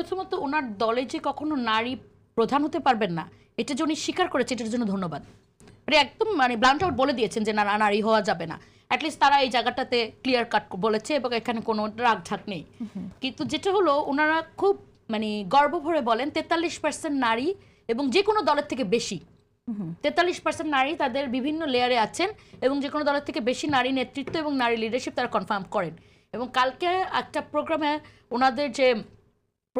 প্রথমত ওনার দলে যে কখনো নারী প্রধান হতে পারবেন না এটা যে উনি স্বীকার করেছে এটার জন্য ধন্যবাদ। মানে একদম মানে ব্লান্ট আউট বলে দিয়েছেন যে না নারী হওয়া যাবে না। অ্যাটলিস্ট তারা এই জায়গাটাতে ক্লিয়ার কাট বলেছে এবং এখানে কোনো রাগ ঝাক নেই। কিন্তু যেটা হলো ওনারা খুব মানে গর্ব ভরে বলেন তেতাল্লিশ পার্সেন্ট নারী এবং যে কোনো দলের থেকে বেশি। তেতাল্লিশ পার্সেন্ট নারী তাদের বিভিন্ন লেয়ারে আছেন এবং যে কোনো দলের থেকে বেশি নারী নেতৃত্ব এবং নারী লিডারশিপ তারা কনফার্ম করেন। এবং কালকে একটা প্রোগ্রামে ওনাদের যে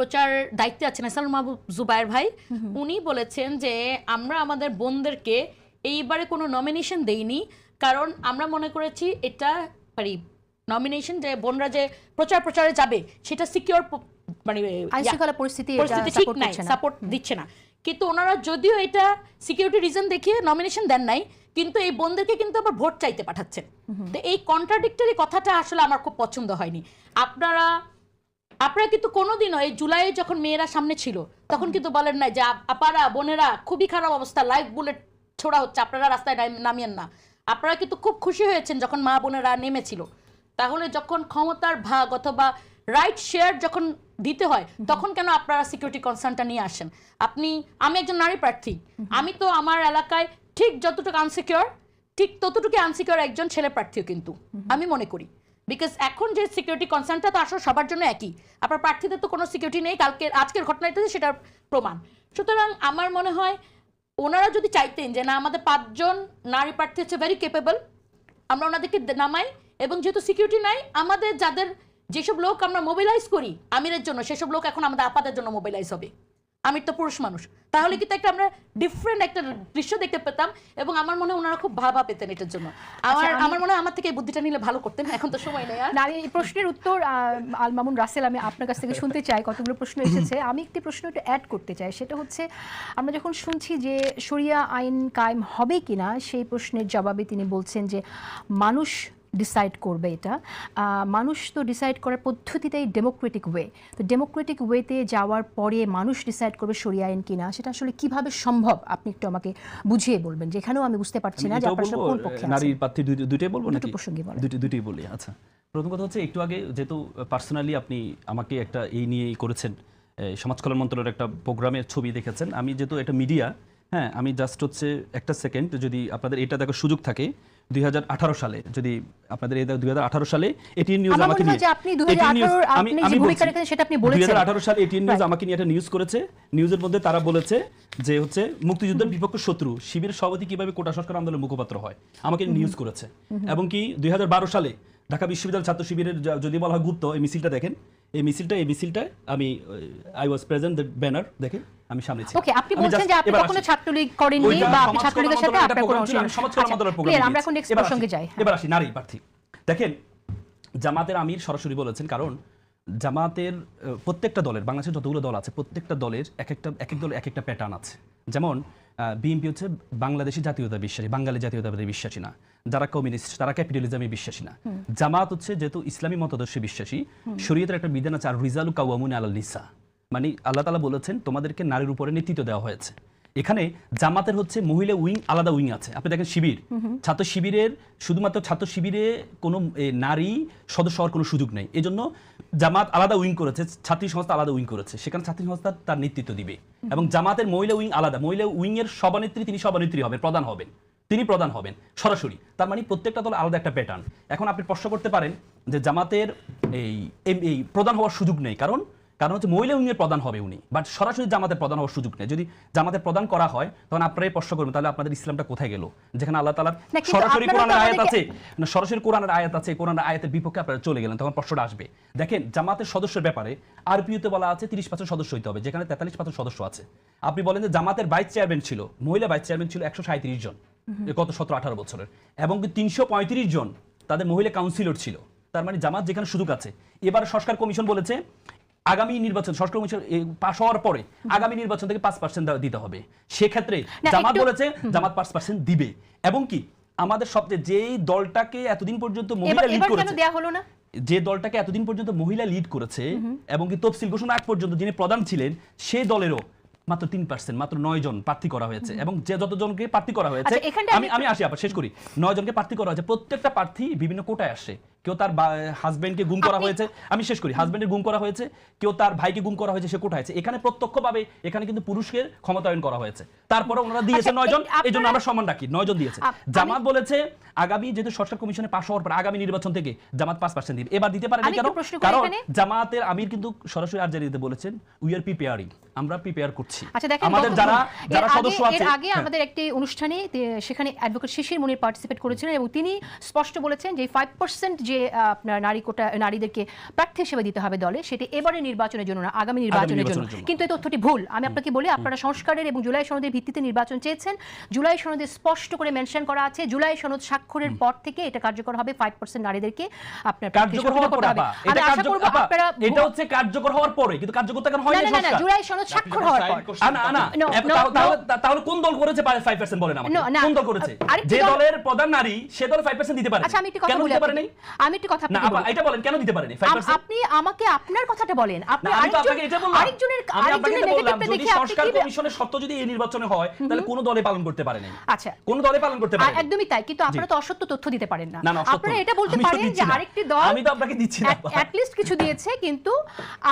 প্রচার দায়িত্বে আছেন আসাল মাহবুব জুবায়ের ভাই। উনি বলেছেন যে আমরা আমাদের বোনদেরকে এইবারে কোনো নমিনেশন দেইনি। কারণ আমরা মনে করেছি এটা পারি নমিনেশন যে বোনরা যে প্রচার প্রচারে যাবে সেটা সিকিউর মানে পরিস্থিতি পরিস্থিতি ঠিক নাই সাপোর্ট দিচ্ছে না। কিন্তু ওনারা যদিও এটা সিকিউরিটি রিজন দেখিয়ে নমিনেশন দেন নাই কিন্তু এই বোনদেরকে কিন্তু আবার ভোট চাইতে পাঠাচ্ছেন। তো এই কন্ট্রাডিক্টরি কথাটা আসলে আমার খুব পছন্দ হয়নি। আপনারা আপনারা কিন্তু কোনোদিনও এই জুলাইয়ে যখন মেয়েরা সামনে ছিল তখন কিন্তু বলেন নাই যে আপারা বোনেরা খুবই খারাপ অবস্থা লাইফ বুলেট ছোড়া হচ্ছে আপনারা রাস্তায় নামিয়েন না। আপনারা কিন্তু খুব খুশি হয়েছেন যখন মা বোনেরা নেমেছিল। তাহলে যখন ক্ষমতার ভাগ অথবা রাইট শেয়ার যখন দিতে হয় তখন কেন আপনারা সিকিউরিটি কনসার্নটা নিয়ে আসেন? আপনি আমি একজন নারী প্রার্থী আমি তো আমার এলাকায় ঠিক যতটুকু আনসিকিউর ঠিক ততটুকু আনসিকিউর একজন ছেলে প্রার্থীও কিন্তু আমি মনে করি। বিকজ এখন যে সিকিউরিটি কনসার্নটা তো আসলে সবার জন্য একই। আপনার প্রার্থীদের তো কোনো সিকিউরিটি নেই, কালকে, আজকের ঘটনাটাতে সেটার প্রমাণ। সুতরাং আমার মনে হয়, ওনারা যদি চাইতেন যে, না, আমাদের পাঁচজন নারী প্রার্থী হচ্ছে ভেরি কেপেবল আমরা ওনাদেরকে নামাই, এবং যেহেতু সিকিউরিটি নাই, আমাদের যাদের, যেসব লোক আমরা মোবিলাইজ করি, আমিরের জন্য, সেসব লোক এখন আমাদের আপাদের জন্য মোবিলাইজ হবে। আমির তো পুরুষ মানুষ। তাহলে কিন্তু একটা আমরা ডিফারেন্ট একটা দৃশ্য দেখতে পেতাম এবং আমার মনে হয় ওনারা খুব ভাবা পেতেন এটার জন্য। আমার আমার মনে হয় আমার থেকে বুদ্ধিটা নিলে ভালো করতেন এখন তো সময় নেই আর। নারী এই প্রশ্নের উত্তর আহ, আল মামুন রাসেল আমি আপনার কাছ থেকে শুনতে চাই কতগুলো প্রশ্ন এসেছে। আমি একটি প্রশ্ন একটু অ্যাড করতে চাই সেটা হচ্ছে আমরা যখন শুনছি যে শরিয়া আইন কায়েম হবে কিনা সেই প্রশ্নের জবাবে তিনি বলছেন যে মানুষ ডিসাইড করবে এটা। মানুষ তো ডিসাইড করার পদ্ধতিটাই ডেমোক্রেটিক ওয়ে তো ডেমোক্রেটিক ওয়েতে যাওয়ার পরে মানুষ ডিসাইড করবে শরিয়া আইন কিনা সেটা আসলে কীভাবে সম্ভব? আপনি একটু আমাকে বুঝিয়ে বলবেন যেখানেও আমি বুঝতে পারছি না যে আপনার কোন পক্ষে নারীর প্রার্থী দুইটাই বলব নাকি? প্রসঙ্গই বলেন। দুইটাই বলি আচ্ছা। প্রথম কথা হচ্ছে একটু আগে যেহেতু পার্সোনালি আপনি আমাকে একটা এই নিয়েই করেছেন সমাজ কল্যাণ মন্ত্রণালয়ের একটা প্রোগ্রামের ছবি দেখেছেন। আমি যেহেতু এটা মিডিয়া হ্যাঁ আমি জাস্ট হচ্ছে একটা সেকেন্ড যদি আপনাদের এটা দেখার সুযোগ থাকে দুই সালে যদি আপনাদের এই দুই সালে এটিএন নিউজ আমাকে নিয়ে আপনি 2018 ATN নিউজ- আপনি যে ভূমিকা রেখেছেন সেটা আপনি বলেছেন। 2018 সালে এটিএন নিউজ. আমাকে নিয়ে একটা নিউজ করেছে। নিউজের মধ্যে তারা বলেছে যে হচ্ছে মুক্তিযুদ্ধের বিপক্ষ শত্রু শিবির সভাপতি কীভাবে কোটা সংস্কার আন্দোলনের মুখপাত্র হয় আমাকে নিউজ করেছে। এবং কি দুই হাজার বারো সালে ঢাকা বিশ্ববিদ্যালয় ছাত্র শিবিরের যদি বলা হয় গুপ্ত এই মিছিলটা দেখেন। এই মিছিলটা এই মিছিলটা আমি I was present the banner দেখেন আমি সামনে ছিলাম। ওকে আপনি বলছেন যে আপনি কখনো ছাত্র ছাত্রলীগ করেননি বা আপনি ছাত্র ছাত্রলীগের সাথে আপনার কোনো program আমরা এখন নেক্সট প্রসঙ্গে যাই হ্যাঁ। এবার আসি নারী প্রার্থী। দেখেন জামাতের আমির সরাসরি বলেছেন কারণ জামাতের প্রত্যেকটা দলের বাংলাদেশের যতগুলো দল আছে প্রত্যেকটা দলের এক একটা এক এক দল এক একটা প্যাটার্ন আছে। যেমন বিএনপি হচ্ছে বাংলাদেশি জাতীয়তা বিশ্বাসী বাঙালি জাতীয়তাবাদী বিশ্বাসী না। যারা কমিউনিস্ট তারা ক্যাপিটালিজমে বিশ্বাসী না। জামাত হচ্ছে যেহেতু ইসলামী মতাদর্শে বিশ্বাসী শরীয়তের একটা বিধান আছে আর রিজালু কাওয়ামুন আলাল নিসা মানে আল্লাহ তালা বলেছেন তোমাদেরকে নারীর উপরে নেতৃত্ব দেওয়া হয়েছে। এখানে জামাতের হচ্ছে মহিলা উইং আলাদা উইং আছে। আপনি দেখেন শিবির। ছাত্র শিবিরের শুধুমাত্র ছাত্র শিবিরে কোনো নারী সদস্য হওয়ার কোনো সুযোগ নেই। এজন্য জামাত আলাদা উইং করেছে ছাত্রী সংস্থা আলাদা উইং করেছে। সেখানে ছাত্রী সংস্থা তার নেতৃত্ব দিবে। এবং জামাতের মহিলা উইং আলাদা। মহিলা উইং এর সভানেত্রী তিনি সভানেত্রী হবেন প্রধান হবেন। তিনি প্রধান হবেন সরাসরি। তার মানে প্রত্যেকটা দল আলাদা একটা প্যাটার্ন এখন আপনি প্রশ্ন করতে পারেন যে জামাতের এই এম- এই প্রধান হওয়ার সুযোগ নেই। কারণ কারণ হচ্ছে মহিলা উইংয়ের প্রধান হবে উনি। বাট সরাসরি জামাতের প্রধান হওয়ার সুযোগ নেই। যদি জামাতের প্রধান করা হয় তখন আপনারাই প্রশ্ন করবেন। তাহলে আপনাদের ইসলামটা কোথায় গেল? যেখানে আল্লাহ তালার সরাসরি কোরআনের আয়াত আছে। না সরাসরি কোরআনের আয়াত আছে। কোরআনের আয়াতের বিপক্ষে আপনারা চলে গেলেন তখন প্রশ্নটা আসবে। দেখেন জামাতের সদস্যের ব্যাপারে আরপিওতে বলা আছে তিরিশ পার্সেন্ট সদস্য হইতে হবে যেখানে তেতাল্লিশ পার্সেন্ট সদস্য আছে। আপনি বলেন যে জামাতের ভাইস চেয়ারম্যান ছিল মহিলা ভাইস চেয়ারম্যান ছিল একশো সাঁত্রিশ জন। গত সতেরো আঠারো বছরের। এবং তিনশো পঁয়ত্রিশ জন তাদের মহিলা কাউন্সিলর ছিল। তার মানে জামাত যেখানে সুযোগ আছে। এবার সংস্কার কমিশন বলেছে আগামী নির্বাচন সংস্কার কমিশন পাশ হওয়ার পরে আগামী নির্বাচন থেকে পাঁচ পার্সেন্ট দিতে হবে। সেক্ষেত্রে জামাত বলেছে জামাত পাঁচ পার্সেন্ট দিবে। এবং কি? আমাদের সবচেয়ে যেই দলটাকে এতদিন পর্যন্ত মহিলা লিড করেছে যে দলটাকে এতদিন পর্যন্ত মহিলা লিড করেছে এবং কি তফসিল ঘোষণা আগ পর্যন্ত যিনি প্রধান ছিলেন সেই দলেরও মাত্র তিন পার্সেন্ট মাত্র নয় জন প্রার্থী করা হয়েছে। এবং যে যতজনকে প্রার্থী করা হয়েছে আচ্ছা, আমি আমি আমি আসি আবার শেষ করি। নয় জনকে প্রার্থী করা হয়েছে। প্রত্যেকটা প্রার্থী বিভিন্ন কোটায় আসে। কেউ তার হাজবেন্ডকে গুম করা হয়েছে। আমি শেষ করি। হাজবেন্ডের গুম করা হয়েছে কেউ তার ভাইকে গুম করা হয়েছে সে কোথায় আছে? এখানে প্রত্যক্ষভাবে এখানে কিন্তু পুরুষকে ক্ষমতায়ন করা হয়েছে। তারপরে ওনারা দিয়েছে আচ্ছা, নয়জন এই- জন্য আমরা সম্মান রাখি নয়জন দিয়েছে। জামাত বলেছে আগামী যেহেতু সংস্কার কমিশনে পাশ হওয়ার পর আগামী নির্বাচন থেকে জামাত পাঁচ পার্সেন্ট দিবে। এবার দিতে পারেনি কেন? কারণ জামাতের আমির কিন্তু সরাসরি আরজারিতে বলেছেন উই আর প্রিপেয়ারিং আমরা প্রিপেয়ার করছি। আচ্ছা দেখেন আমাদের যারা যারা সদস্য আছে এর আগে হ্যাঁ। আমাদের একটি অনুষ্ঠানে সেখানে অ্যাডভোকেট শিশির মনির পার্টিসিপেট করেছিলেন এবং তিনি স্পষ্ট বলেছেন যে ফাইভ পার্সেন্ট যে আপনার নারী কোটা নারীদেরকে প্রার্থী হিসেবে দিতে হবে দলে সেটি এবারে নির্বাচনের জন্য না আগামী নির্বাচনের জন্য। কিন্তু এই তথ্যটি ভুল। আমি আপনাকে বলি আপনারা সংস্কারের এবং জুলাই সনদের ভিত্তিতে নির্বাচন চেয়েছেন। জুলাই সনদে স্পষ্ট করে মেনশন করা আছে জুলাই সনদ স্বাক্ষরের পর থেকে এটা কার্যকর হবে ফাইভ পার্সেন্ট নারীদেরকে আপনার কার্যকর হওয়ার করতে পরে হবে। আমি এটা আশা করব আপনারা এটা হচ্ছে কার্যকর হওয়ার পরে কিন্তু কার্যকর এখন না না। জুলাই সনদ স্বাক্ষর হওয়ার পর। তাহলে- কোন দল করেছে বলেন আমাকে? কোন দল করেছে? যে দলের প্রধান নারী সে দল ফাইভ পার্সেন্ট দিতে পারে আচ্ছা আমি একটু কথা বলি পারে আমি একটু কথা না এটা বলেন কেন দিতে পারেনি? আপনি আমাকে আপনার কথাটা বলেন। আপনি। আরেকজনের আরেকজনের নেগেটিভটা দেখে আপনি সংস্কার কি কমিশনের সত্য যদি এই নির্বাচনে হয় তাহলে কোন দলে পালন করতে পারে নাই আচ্ছা। কোন দলে পালন করতে পারে একদমই তাই কিন্তু আপনারা তো অসত্য তথ্য দিতে পারেন না। না না আপনারা এটা বলতে পারেন যে আরেকটি দল আমি তো আপনাকে দিচ্ছি না। অ্যাট লিস্ট কিছু দিয়েছে কিন্তু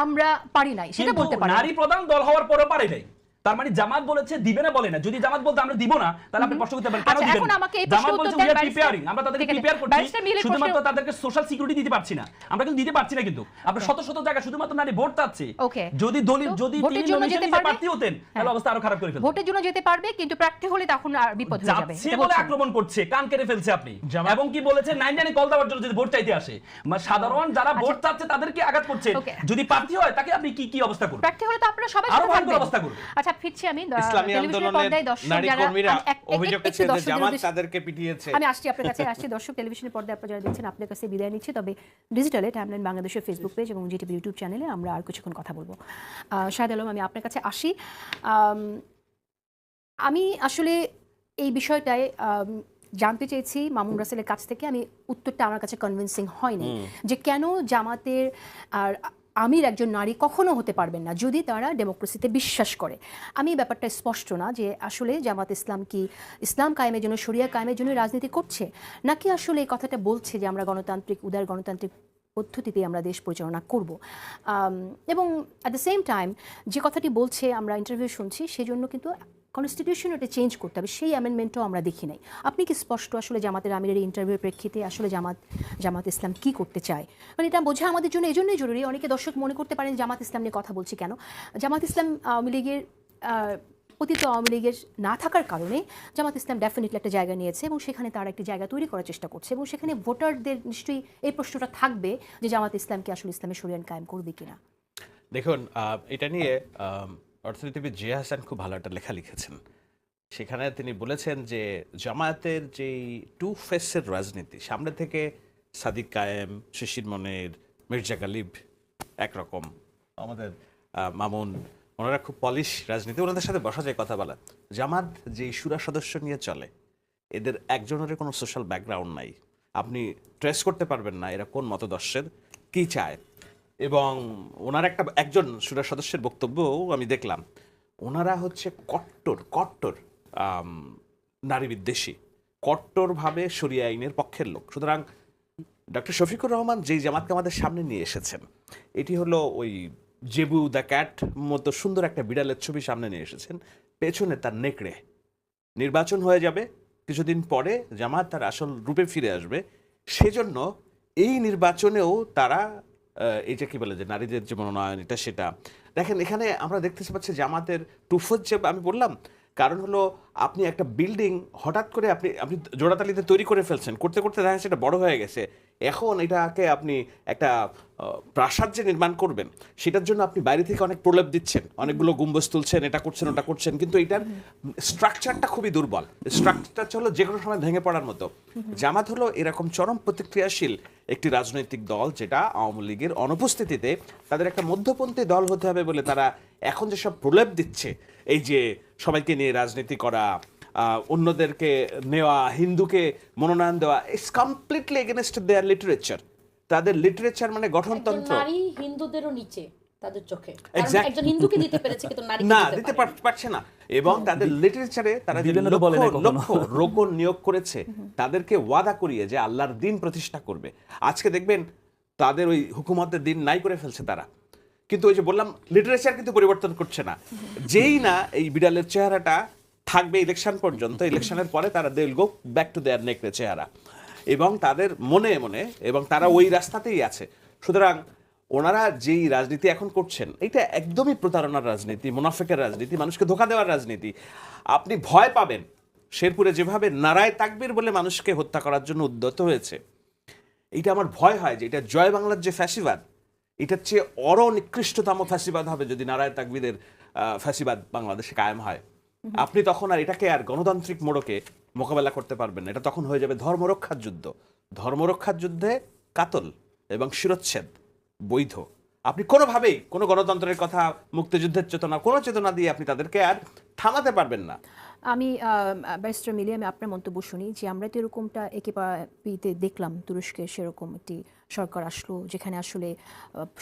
আমরা পারি নাই। সেটা বলতে পারেন। নারী প্রধান দল হওয়ার পরেও পারে নাই। তার মানে জামাত বলেছে দিবে না বলে না। যদি জামাত বলতে আমরা দিব না তাহলে আপনি প্রশ্ন করতে পারেন কেন আচ্ছা, দিবেন এখন আমাকে এই জামাত বলছে are ব্যারিস্টার- preparing আমরা তাদেরকে প্রিপেয়ার করছি শুধুমাত্র তাদেরকে সোশ্যাল সিকিউরিটি দিতে পারছি না। আমরা কিন্তু দিতে পারছি না কিন্তু। আমরা শত শত জায়গায় শুধুমাত্র নারী ভোট চাচ্ছে. যদি দলিল যদি ভোটের তিনি জন্য nomination যেতে নিতে প্রার্থী হতেন তাহলে হ্যাঁ। অবস্থা আরও খারাপ করে ফেলতেন ভোটের জন্য যেতে পারবে কিন্তু প্রার্থী হলে তখন আর বিপদ হয়ে যাবে। এটা বলে আক্রমণ করছে কান কেড়ে ফেলছে আপনি। এবং কি বলেছে? নাইন নাইনে কল দেওয়ার জন্য যদি ভোট চাইতে আসে মানে সাধারণ যারা ভোট চাচ্ছে তাদেরকে আঘাত করছে। যদি প্রার্থী হয় তাকে আপনি কি কি অবস্থা করবেন? প্রার্থী হলে তো আপনারা সবাই আরও ভয়ঙ্কর অবস্থা করবে। আচ্ছা ফিরছি আমি ইসলামী আন্দোলনের পর্দায় নারী কর্মীরা আমি এক- এক- অভিযোগ করছে যে জামাত তাদেরকে পিটিয়েছে। আমি আসছি আপনার কাছে আসছি দর্শক টেলিভিশনের পর্দায় আপনারা যারা দেখছেন আপনার কাছে বিদায় নিচ্ছি। তবে ডিজিটালে টাইমলাইন বাংলাদেশের ফেসবুক পেজ এবং জিটিভি ইউটিউব চ্যানেলে আমরা আর কিছুক্ষণ কথা বলব। শাহেদ আলম আমি আপনার কাছে আসি। আম, আসলে এই বিষয়টায় জানতে চেয়েছি মামুন রাসেলের কাছ থেকে। আমি উত্তরটা আমার কাছে কনভিন্সিং হয়নি যে কেন জামাতের আর আমির একজন নারী কখনো হতে পারবেন না, যদি তারা ডেমোক্রেসিতে বিশ্বাস করে। আমি ব্যাপারটা স্পষ্ট না যে আসলে জামাত ইসলাম কি ইসলাম কায়েমের জন্য, শরিয়া কায়েমের জন্য রাজনীতি করছে, নাকি আসলে এই কথাটা বলছে যে আমরা গণতান্ত্রিক, উদার গণতান্ত্রিক পদ্ধতিতে আমরা দেশ পরিচালনা করব। এবং অ্যাট দ্য সেম টাইম যে কথাটি বলছে, আমরা ইন্টারভিউ শুনছি, সেজন্য কিন্তু কনস্টিটিউশন ওটা চেঞ্জ করতে হবে, সেই অ্যামেন্ডমেন্টও আমরা দেখি নাই। আপনি কি স্পষ্ট আসলে জামাতের আমিরের ইন্টারভিউর প্রেক্ষিতে আসলে জামাত জামাত ইসলাম কি করতে চায়? মানে এটা বোঝা আমাদের জন্য এজন্যই জরুরি, অনেকে দর্শক মনে করতে পারেন জামাত ইসলাম নিয়ে কথা বলছি কেন? জামাত ইসলাম আওয়ামী লীগের অতীত আওয়ামী লীগের না থাকার কারণে জামাত ইসলাম ডেফিনেটলি একটা জায়গা নিয়েছে এবং সেখানে তারা একটি জায়গা তৈরি করার চেষ্টা করছে এবং সেখানে ভোটারদের নিশ্চয়ই এই প্রশ্নটা থাকবে যে জামাত ইসলামকে আসলে ইসলামের সরিয়ান কায়েম করবে কিনা। দেখুন এটা নিয়ে অর্থনীতিবিদ জিয়া হাসান খুব ভালো একটা লেখা লিখেছেন। সেখানে তিনি বলেছেন যে জামায়াতের যেই টু ফেসের রাজনীতি, সামনে থেকে সাদিক কায়েম, শিশির মনের, মির্জা গালিব একরকম, আমাদের মামুন, ওনারা খুব পলিশ রাজনীতি, ওনাদের সাথে বসা যায় কথা বলা। জামাত যে সুরা সদস্য নিয়ে চলে, এদের একজনের কোনো সোশ্যাল ব্যাকগ্রাউন্ড নাই। আপনি ট্রেস করতে পারবেন না এরা কোন মতদর্শের, কি চায়। এবং ওনার একটা, একজন সুরা সদস্যের বক্তব্যও আমি দেখলাম। ওনারা হচ্ছে কট্টর কট্টর নারী বিদ্বেষী। কট্টরভাবে সরিয়া আইনের পক্ষের লোক। সুতরাং ডক্টর শফিকুর রহমান যেই জামাতকে আমাদের সামনে নিয়ে এসেছেন, এটি হলো ওই জেবু দ্য ক্যাট মতো সুন্দর একটা বিড়ালের ছবি সামনে নিয়ে এসেছেন। পেছনে তার নেকড়ে। নির্বাচন হয়ে যাবে। কিছুদিন পরে জামাত তার আসল রূপে ফিরে আসবে। সেজন্য এই নির্বাচনেও তারা যে কি বলে যে নারীদের যে মনোনয়ন, এটা সেটা। দেখেন, এখানে আমরা দেখতে পাচ্ছি জামাতের টুফত যে আমি বললাম কারণ হলো আপনি একটা বিল্ডিং হঠাৎ করে আপনি আপনি জোড়াতালিতে তৈরি করে ফেলছেন। করতে করতে দেখা সেটা বড় হয়ে গেছে। এখন এটাকে আপনি একটা প্রাসাদ যে নির্মাণ করবেন, সেটার জন্য আপনি বাইরে থেকে অনেক প্রলেপ দিচ্ছেন। অনেকগুলো গুম্বজ তুলছেন, এটা করছেন, ওটা করছেন। কিন্তু এটার স্ট্রাকচারটা খুবই দুর্বল। স্ট্রাকচারটা হলো যে কোনো সময় ভেঙে পড়ার মতো। জামাত হলো এরকম চরম প্রতিক্রিয়াশীল একটি রাজনৈতিক দল, যেটা আওয়ামী লীগের অনুপস্থিতিতে তাদের একটা মধ্যপন্থী দল হতে হবে বলে তারা এখন যেসব প্রলেপ দিচ্ছে, এই যে সবাইকে নিয়ে রাজনীতি করা আহ, অন্যদেরকে নেওয়া হিন্দুকে মনোনয়ন দেওয়া it's completely against their literature তাদের লিটারেচার মানে গঠনতন্ত্র। নারী হিন্দুদেরও নিচে তাদের চোখে। একজন হিন্দুকে দিতে পেরেছে কিন্তু নারী না দিতে পারছে না। এবং তাদের লিটারেচারে তারা যে বলে লক্ষ কখনো। লক্ষ রোকন নিয়োগ করেছে তাদেরকে ওয়াদা করিয়ে যে আল্লাহর দিন প্রতিষ্ঠা করবে। আজকে দেখবেন তাদের ওই হুকুমতের দিন নাই করে ফেলছে তারা। কিন্তু ওই যে বললাম লিটারেচার কিন্তু পরিবর্তন করছে না। যেই না এই বিড়ালের চেহারাটা থাকবে ইলেকশন পর্যন্ত ইলেকশনের পরে তারা দে গো ব্যাক টু দেয়ার নেকড়ে চেহারা। এবং তাদের মনে মনে, এবং তারা ওই রাস্তাতেই আছে। সুতরাং ওনারা যেই রাজনীতি এখন করছেন এটা একদমই প্রতারণার রাজনীতি, মুনাফেকের রাজনীতি, মানুষকে ধোকা দেওয়ার রাজনীতি। আপনি ভয় পাবেন। শেরপুরে যেভাবে নারায় তাকবির বলে মানুষকে হত্যা করার জন্য উদ্যত হয়েছে, এইটা আমার ভয় হয় যে এটা জয় বাংলার যে ফ্যাসিবাদ এটার চেয়ে অর নিকৃষ্টতম ফ্যাসিবাদ হবে যদি নারায়ণ তাকবিদের আহ, ফ্যাসিবাদ বাংলাদেশে কায়েম হয়। আপনি তখন আর এটাকে আর গণতান্ত্রিক মোড়কে মোকাবেলা করতে পারবেন না। এটা তখন হয়ে যাবে ধর্মরক্ষার যুদ্ধ। ধর্মরক্ষার যুদ্ধে কাতল এবং শিরোচ্ছেদ বৈধ। আপনি কোনোভাবেই কোনো গণতন্ত্রের কথা, মুক্তিযুদ্ধের চেতনা, কোনো চেতনা দিয়ে আপনি তাদেরকে আর থামাতে পারবেন না। আমি ব্যারিস্টার মিলিয়ে, আমি আপনার মন্তব্য শুনি যে আমরা তো এরকমটা একেবারে দেখলাম, তুরস্কে সেরকম একটি সরকার আসলো যেখানে আসলে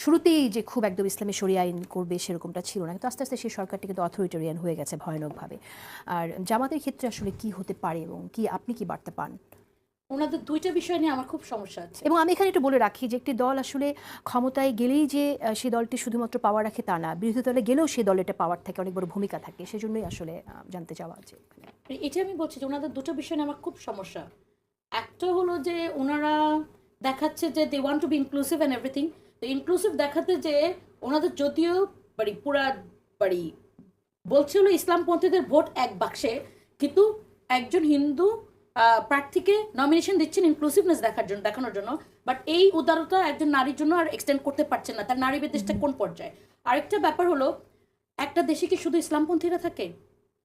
শুরুতেই যে খুব একদম ইসলামী শরিয়া আইন করবে সেরকমটা ছিল না। কিন্তু আস্তে আস্তে সেই সরকারটি কিন্তু অথরিটেরিয়ান হয়ে গেছে ভয়ানকভাবে। আর জামাতের ক্ষেত্রে আসলে কি হতে পারে এবং কি, আপনি কি বার্তা পান? ওনাদের দুইটা বিষয় নিয়ে আমার খুব সমস্যা আছে। এবং আমি এখানে একটু বলে রাখি যে একটি দল আসলে ক্ষমতায় গেলেই যে সেই দলটি শুধুমাত্র পাওয়ার রাখে তা না বিরোধী দলে গেলেও সেই দলের একটা পাওয়ার থাকে অনেক বড় ভূমিকা থাকে। সেজন্যই আসলে জানতে চাওয়া আছে এটা আমি বলছি যে ওনাদের দুটো বিষয় নিয়ে আমার খুব সমস্যা। একটা হলো যে ওনারা দেখাচ্ছে যে they want to be inclusive and everything তো ইনক্লুসিভ দেখাতে যে ওনাদের যদিও বাড়ি পুরা বাড়ি বলছে হলো ইসলামপন্থীদের ভোট এক বাক্সে কিন্তু একজন হিন্দু প্রার্থীকে নমিনেশন দিচ্ছেন ইনক্লুসিভনেস দেখার জন্য দেখানোর জন্য। বাট এই উদারতা একজন নারীর জন্য আর এক্সটেন্ড করতে পারছেন না তার নারী বিদ্বেষটা কোন পর্যায়ে? আরেকটা ব্যাপার হলো একটা দেশে কি শুধু ইসলামপন্থীরা থাকে?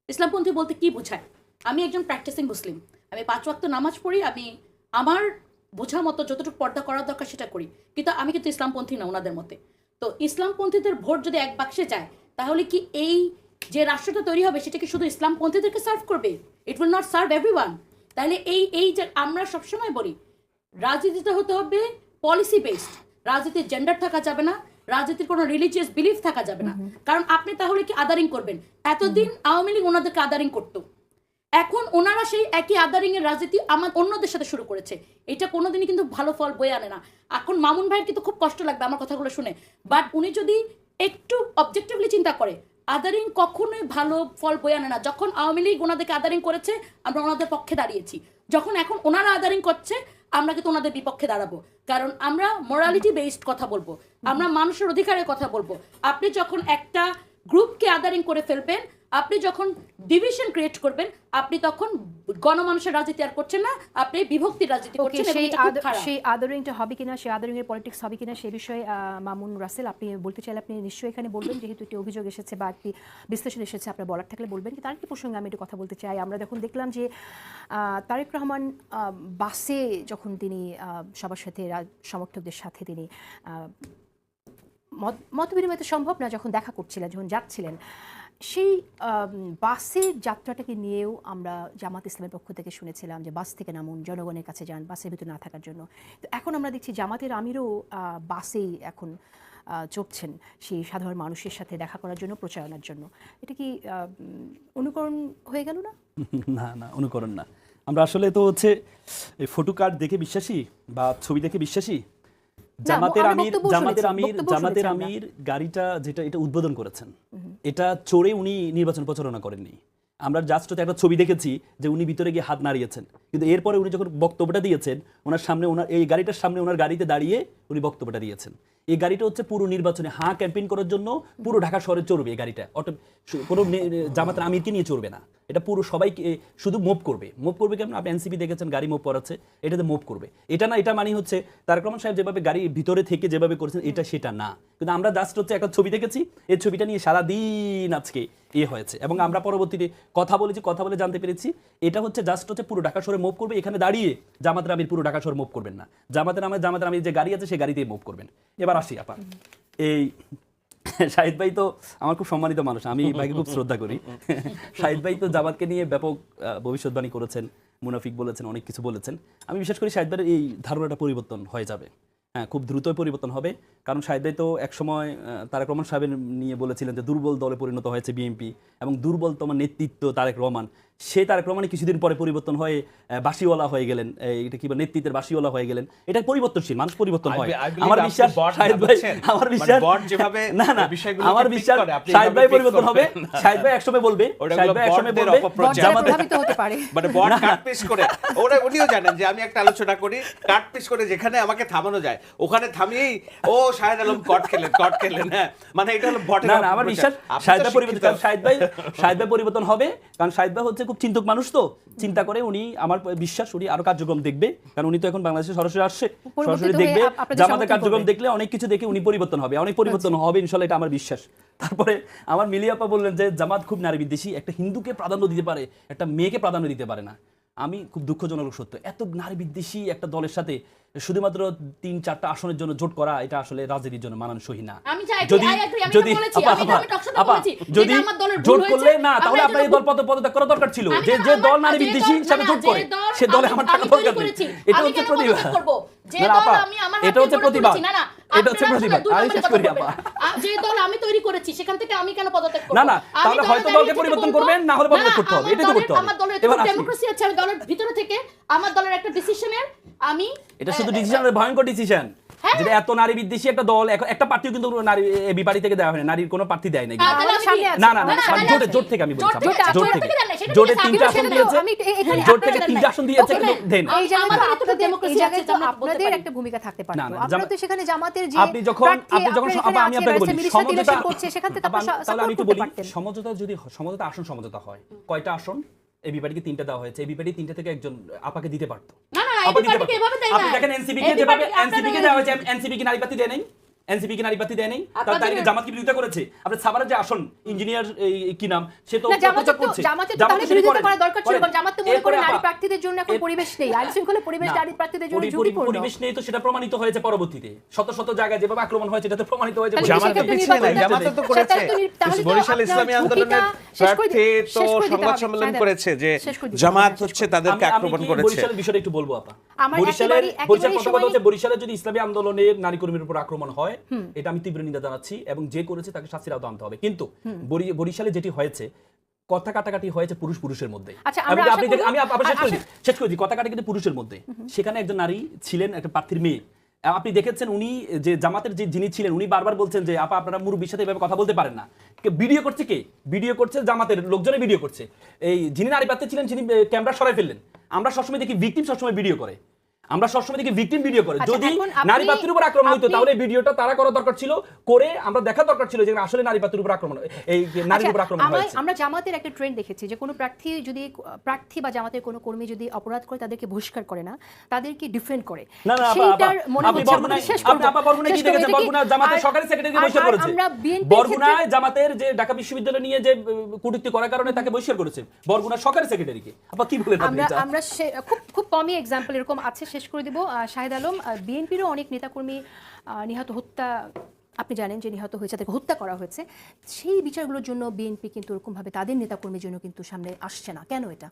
ইসলামপন্থী বলতে কি বোঝায়? আমি একজন প্র্যাকটিসিং মুসলিম আমি পাঁচ ওয়াক্ত নামাজ পড়ি আমি আমার বোঝা মতো যতটুকু পর্দা করা দরকার সেটা করি কিন্তু আমি কিন্তু ইসলামপন্থী না ওনাদের মতে। তো ইসলামপন্থীদের ভোট যদি এক বাক্সে যায় তাহলে কি এই যে রাষ্ট্রটা তৈরি হবে সেটা কি শুধু ইসলামপন্থীদেরকে সার্ভ করবে? It will not serve everyone তাহলে এই এই যে আমরা সবসময় বলি রাজনীতিটা হতে হবে পলিসি বেসড রাজনীতির জেন্ডার থাকা যাবে না রাজনীতির কোনো রিলিজিয়াস বিলিফ থাকা যাবে না। কারণ আপনি তাহলে কি আদারিং করবেন? এতদিন আওয়ামী লীগ ওনাদেরকে আদারিং করতো। এখন ওনারা সেই একই আদারিং এর রাজনীতি আমার অন্যদের সাথে শুরু করেছে। এটা কোনোদিনই কিন্তু ভালো ফল বয়ে আনে না। এখন মামুন ভাইয়ের কিন্তু খুব কষ্ট লাগবে আমার কথাগুলো শুনে। বাট উনি যদি একটু অবজেক্টিভলি চিন্তা করে আদারিং কখনোই ভালো ফল বয়ে আনে না। যখন আওয়ামী লীগ ওনাদেরকে আদারিং করেছে, আমরা ওনাদের পক্ষে দাঁড়িয়েছি। যখন এখন ওনারা আদারিং করছে, আমরা কিন্তু ওনাদের বিপক্ষে দাঁড়াবো। কারণ আমরা মোরালিটি বেসড কথা বলব। আমরা মানুষের অধিকারের কথা বলব। আপনি যখন একটা গ্রুপকে আদারিং করে ফেলবেন আপনি যখন ডিভিশন ক্রিয়েট করবেন আপনি তখন গণমানুষের রাজনীতি আর করছেন না আপনি বিভক্তির রাজনীতি করছেন সেই। সেই আদরিংটা হবে কিনা সেই আদরিং এর পলিটিক্স হবে কিনা সেই বিষয়ে মামুন রাসেল আপনি বলতে চাইলে আপনি নিশ্চয়ই এখানে বলবেন যেহেতু একটি অভিযোগ এসেছে বা একটি বিশ্লেষণ এসেছে আপনার বলার থাকলে বলবেন কিন্তু আরেকটি প্রসঙ্গে আমি একটু কথা বলতে চাই আমরা যখন দেখলাম যে তারেক রহমান আহ, বাসে যখন তিনি সবার সাথে সমর্থকদের সাথে তিনি মত বিনিময় তো সম্ভব না যখন দেখা করছিলেন যখন যাচ্ছিলেন সেই বাসের যাত্রাটাকে নিয়েও আমরা জামাত ইসলামের পক্ষ থেকে শুনেছিলাম যে বাস থেকে নামুন জনগণের কাছে যান বাসের ভিতরে না থাকার জন্য। তো এখন আমরা দেখছি জামাতের আমিরও বাসেই এখন চড়ছেন সেই সাধারণ মানুষের সাথে দেখা করার জন্য প্রচারণার জন্য। এটা কি অনুকরণ হয়ে গেল না? না না অনুকরণ না। আমরা আসলে তো হচ্ছে এই ফটো কার্ড দেখে বিশ্বাসী বা ছবি দেখে বিশ্বাসী? জামাতের আমির জামাতের আমির জামাতের আমির গাড়িটা যেটা এটা উদ্বোধন করেছেন। এটা চড়ে উনি নির্বাচন প্রচারণা করেননি। আমরা জাস্ট একটা ছবি দেখেছি যে উনি ভিতরে গিয়ে হাত নাড়িয়েছেন। কিন্তু এরপরে উনি যখন বক্তব্যটা দিয়েছেন, ওনার সামনে, ওনার, এই গাড়িটার সামনে ওনার গাড়িতে দাঁড়িয়ে উনি বক্তব্যটা দিয়েছেন। এই গাড়িটা হচ্ছে পুরো নির্বাচনে হাঁ ক্যাম্পেইন করার জন্য পুরো ঢাকা শহরে চড়বে এই গাড়িটা। অটো কোনো জামাতের আমিরকে নিয়ে চড়বে না। এটা পুরো সবাইকে শুধু মুভ করবে। মুভ করবে কেমন? আপনি এনসিপি দেখেছেন, গাড়ি মুভ করাচ্ছে, এটাতে মুভ করবে। এটা না, এটা মানে হচ্ছে, তারেক রহমান সাহেব যেভাবে গাড়ির ভিতরে থেকে যেভাবে করেছেন, এটা সেটা না। কিন্তু আমরা জাস্ট হচ্ছে একটা ছবি দেখেছি, এই ছবিটা নিয়ে সারা দিন আজকে এ হয়েছে। এবং আমরা পরবর্তীতে কথা বলেছি, কথা বলে জানতে পেরেছি, এটা হচ্ছে জাস্ট হচ্ছে পুরো ঢাকা শহরে মুভ করবে, এখানে দাঁড়িয়ে জামাতের আমির পুরো ঢাকা শহরে মুভ করবেন না। জামাতের আমির জামাতের আমির যে গাড়ি আছে সেই গাড়িতেই মুভ করবেন। এবার আসি আপা। এই শাহিদ ভাই তো আমার খুব সম্মানিত মানুষ, আমি ভাইকে খুব শ্রদ্ধা করি। শাহিদ ভাই তো জামাতকে নিয়ে ব্যাপক ভবিষ্যৎবাণী করেছেন, মুনাফিক বলেছেন, অনেক কিছু বলেছেন। আমি বিশ্বাস করি শাহিদ ভাইয়ের এই ধারণাটা পরিবর্তন হয়ে যাবে। হ্যাঁ খুব দ্রুতই পরিবর্তন হবে। কারণ শাহেদ ভাই তো একসময় তারেক রহমান সাহেবের নিয়ে বলেছিলেন যে দুর্বল দলে পরিণত হয়েছে বিএনপি এবং দুর্বলতম নেতৃত্ব তারেক রহমান। সে তারেক রহমানের কিছুদিন পরে পরিবর্তন হয়ে বাসিওয়ালা হয়ে গেলেন। এটা কি নেতৃত্বের বাসিওয়ালা হয়ে গেলেন। এটা পরিবর্তনশীল মানুষ পরিবর্তন হয়। আমার বিশ্বাস শাহেদ ভাই আমার মানে বিশ্বাস যেভাবে না না আমার বিশ্বাস শাহেদ ভাই পরিবর্তন হবে। শাহেদ ভাই একসময় বলবে শাহেদ ভাই একসময় বলবে। জামাতে প্রভাবিত হতে পারে। মানে বট কাট পিস করে ওরা উনিও জানেন যে আমি একটা আলোচনা করি কাট পিস করে যেখানে আমাকে থামানো যায় ওখানে থামিয়েই ও শাহেদ আলম কট খেলেন কট খেলেন হ্যাঁ। মানে এটা হলো বটের না না আমার বিশ্বাস শাহেদ ভাই পরিবর্তন শাহেদ ভাই শাহেদ ভাই পরিবর্তন হবে কারণ শাহেদ ভাই হচ্ছে খুব চিন্তক মানুষ তো। চিন্তা করে উনি আমার বিশ্বাস উনি আরও কার্যক্রম দেখবে। কারণ উনি তো এখন বাংলাদেশে সরাসরি আসছে। সরাসরি দেখবে জামাতের কার্যক্রম দেখলে অনেক কিছু দেখে উনি পরিবর্তন হবে। অনেক পরিবর্তন হবে ইনশাল্লাহ এটা আমার বিশ্বাস। তারপরে আমার মিলিয়াপা বললেন যে জামাত খুব নারী বিদ্বেষী একটা হিন্দুকে প্রাধান্য দিতে পারে একটা মেয়েকে প্রাধান্য দিতে পারে না। আমি খুব দুঃখজনক সত্য। এত নারী বিদ্বেষী একটা দলের সাথে শুধুমাত্র তিন চারটা আসনের জন্য জোট করা এটা আসলে রাজনীতির জন্য মানানসই না। যদি যদি যদি জোট করলে না তাহলে আপনার এই দল পদ পদত্যাগ করা দরকার ছিল। যে যে দল নারী বিদ্বেষী সাথে জোট করে সে দলে আমার টাকা দরকার নেই। এটা হচ্ছে আমি এটা হচ্ছে এটা হচ্ছে আমি শেষ করি আপা। যে দল আমি তৈরি করেছি সেখান থেকে আমি কেন পদত্যাগ করব? না, না, তাহলে হয়তো দলকে পরিবর্তন করবেন, না হলে পদত্যাগ করতে হবে। এটাই তো করতে হবে। আমার দলের ডেমোক্রেসি আছে আমি দলের ভিতরে থেকে আমার দলের একটা ডিসিশনের আমি এটা শুধু ডিসিশন ভয়ঙ্কর ডিসিশন হ্যাঁ। যেটা এত নারী বিদ্বেষী একটা দল একটা প্রার্থীও কিন্তু নারী এবি পার্টি থেকে দেওয়া হয়নি। নারীর কোনো প্রার্থী দেয়। না না না না, জোটে জোট থেকে আমি বলছি। জোট থেকে, জোট তিনটা আসন দিয়েছে। আমি এখানে জোট থেকে তিনটা আসন দিয়েছে কিন্তু দেন। এই জায়গায় তো আমাদের তো আপনাদের তো একটা ভূমিকা থাকতে না, আপনারা তো সেখানে জামাতের যে আপনি যখন আপনি যখন আমি আপনাকে বলি সমঝোতা করছে সেখান থেকে আপা, আপনারা তাহলে আমি করতে বলি পারতেন সমঝোতা যদি সমঝোতা আসন সমঝোতা হয় কয়টা আসন? এবি পার্টিকে তিনটা দেওয়া হয়েছে। এবি পার্টি তিনটা থেকে একজন আপাকে দিতে পারতো। না, না, আপা পার্টিকে এভাবে দেয় আপনি দেখেন এনসিপি কে যেভাবে এনসিবি কে দেওয়া হয়েছে এনসিপি কি নারী পার্টি দেয় নাই। এনসিপি কি নারী প্রার্থী দেয় নাই? তার জামাত কি বিরোধিতা করেছে। আপনি সাভারের যে আসন ইঞ্জিনিয়ার কি নাম? সে তো প্রচার করছে। জামাতে তো তাহলে বিরোধিতা করা দরকার ছিল কারণ জামাত তো মনে করে নারী প্রার্থীদের জন্য এখন পরিবেশ নেই। আইন শৃঙ্খলা পরিবেশ নারী প্রার্থীদের জন্য পরি- পরি- ঝুঁকিপূর্ণ। পরিবেশ নেই তো সেটা প্রমাণিত হয়েছে পরবর্তীতে। শত শত জায়গায় যেভাবে আক্রমণ হয়েছে এটা তো প্রমাণিত হয়েছে জামাত তো সেক্ষেত্রে নেই। জামাত তো করেছে। বরিশাল ইসলামী আন্দোলনের প্রার্থী তো সংবাদ সম্মেলন করেছে যে জামাত হচ্ছে তাদেরকে আক্রমণ করেছে। বরিশালের বিষয়টা একটু বলব আপা? বরিশালের বরিশাল কথা হচ্ছে বরিশালে যদি ইসলামী আন্দোলনের নারী কর্মীর উপর আক্রমণ হয় এটা আমি তীব্র নিন্দা জানাচ্ছি এবং যে করেছে তাকে শাস্তির আওতা আনতে হবে। কিন্তু বরিশালে যেটি হয়েছে কথা কাটাকাটি হয়েছে পুরুষ পুরুষের মধ্যে। আচ্ছা, আপনি আমি আবার শেষ করে শেষ করে দিই। কথা কাটা কিন্তু পুরুষের মধ্যে। সেখানে একজন নারী ছিলেন একটা প্রার্থীর মেয়ে। আপনি দেখেছেন উনি যে জামাতের যে যিনি ছিলেন উনি বারবার বলছেন যে আপা আপনারা মুরব্বীর সাথে এভাবে কথা বলতে পারেন না। ভিডিও করছে কে? ভিডিও করছে জামাতের লোকজনে ভিডিও করছে। এই যিনি নারী প্রার্থী ছিলেন তিনি এ, ক্যামেরা সরাই ফেললেন। আমরা সবসময় দেখি ভিকটিম সবসময় ভিডিও করে। আমরা সবসময় দেখি ভিকটিম ভিডিও করে। আচ্ছা, যদি নারী প্রার্থীর উপর আক্রমণ আপনি- তাহলে ভিডিওটা তারা করা দরকার ছিল। করে আমরা দেখা দরকার ছিল যে আসলে নারী প্রার্থীর উপর আক্রমণ এই নারীর আচ্ছা, উপর আক্রমণ আমরা- হয়েছে। আমরা জামাতের একটা ট্রেন্ড দেখেছি যে কোনো প্রার্থী যদি প্রার্থী বা জামাতের কোনো কর্মী যদি অপরাধ করে তাদেরকে বহিষ্কার করে না তাদেরকে ডিফেন্ড করে। না না আপা, সেইটার মনে হচ্ছে আমাদের শেষ আপনি করব। আপা বরগুনায় কি দেখেছেন? বরগুনা জামাতের সরকারি সেক্রেটারিকে আর- বহিষ্কার করেছে। আমরা বরগুনায় জামাতের যে ঢাকা বিশ্ববিদ্যালয় নিয়ে যে কটূক্তি করার কারণে তাকে বহিষ্কার করেছে। বরগুনার সরকারি সেক্রেটারিকে আপা কি বলেন আপনি আমরা আমরা খুব খুব কমই এক্সাম্পল এরকম আছে শেষ করে দিব। শাহেদ আলম বিএনপিরও অনেক নেতাকর্মী নিহত হত্যা, আপনি জানেন যে নিহত হয়েছে, তাদেরকে হত্যা করা হয়েছে। সেই বিচারগুলোর জন্য বিএনপি কিন্তু ওরকমভাবে তাদের নেতাকর্মীর জন্য কিন্তু সামনে আসছে না। কেন এটা?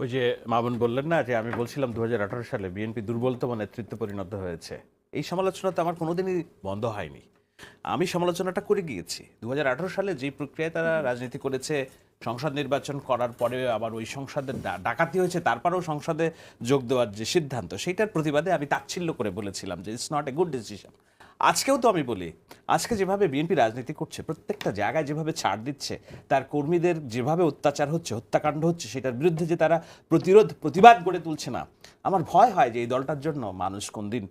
ওই যে মামুন বললেন না, যে আমি বলছিলাম দু হাজার আঠারো সালে বিএনপি দুর্বলতম নেতৃত্ব পরিণত হয়েছে। এই সমালোচনা তো আমার কোনোদিনই বন্ধ হয়নি। আমি সমালোচনাটা করে গিয়েছি। দু হাজার আঠারো সালে যে প্রক্রিয়ায় তারা রাজনীতি করেছে সংসদ নির্বাচন করার পরে আবার ওই সংসদের ডা- ডাকাতি হয়েছে, তারপরেও সংসদে যোগ দেওয়ার যে সিদ্ধান্ত, সেইটার প্রতিবাদে আমি তাচ্ছিল্য করে বলেছিলাম যে it's not a good decision আজকেও তো আমি বলি, আজকে যেভাবে বিএনপি রাজনীতি করছে, প্রত্যেকটা জায়গায় যেভাবে ছাড় দিচ্ছে, তার কর্মীদের যেভাবে অত্যাচার হচ্ছে, হত্যাকাণ্ড হচ্ছে, সেটার বিরুদ্ধে যে তারা প্রতিরোধ, প্রতিবাদ গড়ে তুলছে না, আমার ভয় হয় যে এই দলটার জন্য মানুষ কোনদিন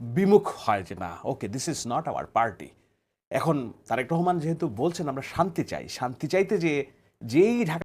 বিমুখ হয় যে না okay this is not our party এখন তারেক রহমান যেহেতু বলছেন, আমরা শান্তি চাই, শান্তি চাইতে যে যেই ঢাকা